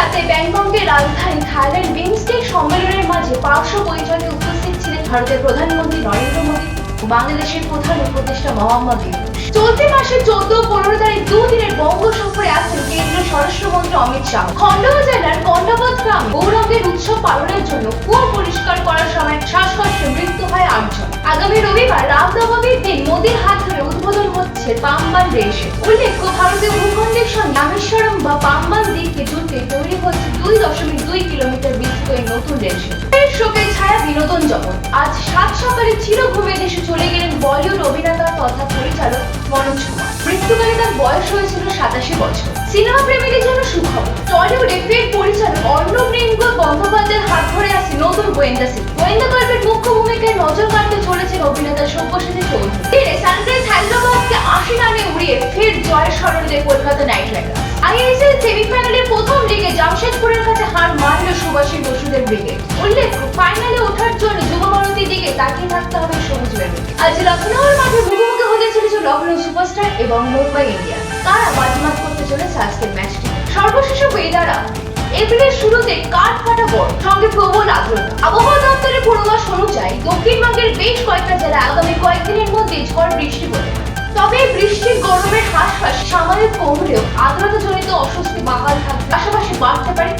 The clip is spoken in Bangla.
রাতে ব্যাংককের রাজধানী থাইল্যান্ড বিমস্টেক সম্মেলনের মাঝে পার্শ্ব বৈঠকে উপস্থিত ছিলেন ভারতের প্রধানমন্ত্রী নরেন্দ্র মোদী ও বাংলাদেশের প্রধান উপদেষ্টা মোহাম্মদ চলতি মাসে চোদ্দ পনেরো তারিখ দুদিনের বঙ্গ সফরে আছেন কেন্দ্রীয় স্বরাষ্ট্রমন্ত্রী অমিত শাহ। খন্ডবা জেলার কন্ডাবাদ গ্রাম গৌরবের উৎসব পালনের জন্য কুয়া পরিষ্কার করার সময় শ্বাসকষ্টে মৃত্যু হয় আটজন। আগামী রবিবার রামনবমীর দিন মোদীর হাত ধরে উদ্বোধন হচ্ছে পাম্বান রেসে উল্লেখ্য, ভারতীয় ভূখণ্ডের সঙ্গে দশমিক দুই কিলোমিটার বিস্তৃত এই নতুন এর শোকের ছায়া বিনোদন জগৎ। আজ সাত সকালে চির ঘুমে দেশে চলে গেলেন বলিউড অভিনেতা তথা পরিচালক মনোজ কুমার। মৃত্যুকালে তার বয়স হয়েছিল সাতাশি বছর। সিনেমা প্রেমীদের জন্য সুখবর। টলিউডে ফের পরিচালক অর্ণব রিঙ্গো বন্দ্যোপাধ্যায়ের হাত ধরে আছে নতুন গোয়েন্দা সিনেমা। গোয়েন্দা গল্পের মুখ্য ভূমিকায় নজর কাটতে চলেছেন অভিনেতা সব্যসাচী চৌধুরী। সানরাইজ হায়দ্রাবাদকে আশি রানে উড়িয়ে ফের জয়ের স্মরণে কলকাতা নাইট রাইডার্স। আইএসএল সেমিফাইনালের সুভাষী ব্রিগেড উল্লেখ্য ফাইনালে ওঠার জন্য যুব ভারতীর দিকে তাকিয়ে থাকতে হবে সবুজ আজ লখনৌর মাঠে মুখোমুখি হতে চলেছে লখনৌ সুপারস্টার এবং মুম্বাই ইন্ডিয়ান্স কারা বাজিমাত করতে চলেছে আজকের ম্যাচটি। সর্বশেষ ওয়েদারা এপ্রিলের শুরুতে কাঠ ফাটা বড় সঙ্গে প্রবল আর্দ্রতা আবহাওয়া দপ্তরের পূর্বাভাস অনুযায়ী দক্ষিণবঙ্গের বেশ কয়েকটা জেলায় আগামী কয়েকদিনের মধ্যে ঝড় বৃষ্টি পারে। তবে বৃষ্টির গরমের হাসফাস সামান্য কমলেও আর্দ্রতাজনিত অস্বস্তি বাহাল থাকবে। পাশাপাশি বাড়তে পারে